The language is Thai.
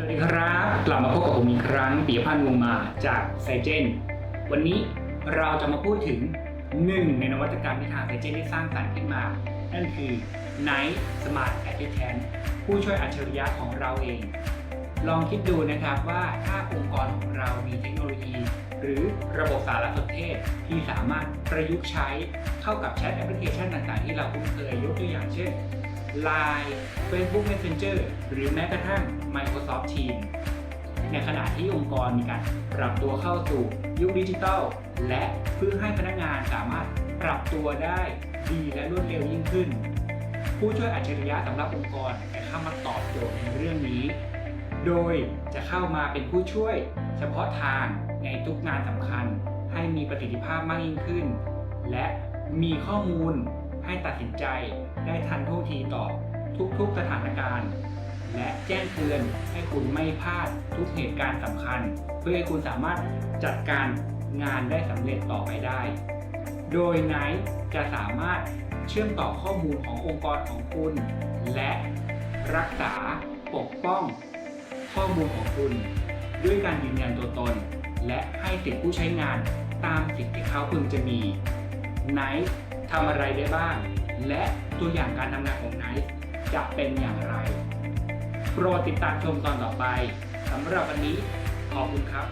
สวัสดีครับกลับมาพบกับผมอีกครั้งปิยพันธ์วงมาจากไซเจน วันนี้เราจะมาพูดถึงหนึ่งในนวัตกรรมที่ทางไซเจนได้สร้างสรรค์ขึ้นมา นั่นคือ Night Smart Assistant ผู้ช่วยอัจฉริยะของเราเอง ลองคิดดูนะครับว่าถ้าองค์กรของเรามีเทคโนโลยี หรือระบบสารสนเทศที่สามารถประยุกต์ใช้เข้ากับแชทแอปพลิเคชันต่างๆ ที่เราคุ้นเคยยกตัวอย่างเช่น Line Facebook Messenger หรือแม้กระทั่ง Microsoft Teams ในขณะที่องค์กรมีการปรับตัวเข้าสู่ยุคดิจิทัล และเพื่อให้พนักงานสามารถปรับตัวได้ดีและรวดเร็วยิ่งขึ้น ผู้ช่วยอัจฉริยะสำหรับองค์กรจะเข้ามาตอบโจทย์ในเรื่องนี้ โดยจะเข้ามาเป็นผู้ช่วย เฉพาะทางในทุกงานสำคัญ ให้มีประสิทธิภาพมากยิ่งขึ้น และมีข้อมูล ให้ตัดสินใจได้ทันท่วงทีต่อทุกๆสถานการณ์ และแจ้งเตือนให้คุณไม่พลาดทุกเหตุการณ์สำคัญ เพื่อให้คุณสามารถจัดการงานได้สำเร็จต่อไปได้ โดยไนท์จะสามารถเชื่อมต่อข้อมูลขององค์กรของคุณ และรักษาปกป้อง ข้อมูลของคุณ ด้วยการยืนยันตัวตน และให้สิทธิผู้ใช้งานตามสิทธิที่เขาพึงจะมีไนท์ ทำอะไรได้บ้าง และตัวอย่างการทำงานของไนท์จะเป็นอย่างไร โปรดติดตามชมตอนต่อไปสำหรับวันนี้ขอบคุณครับ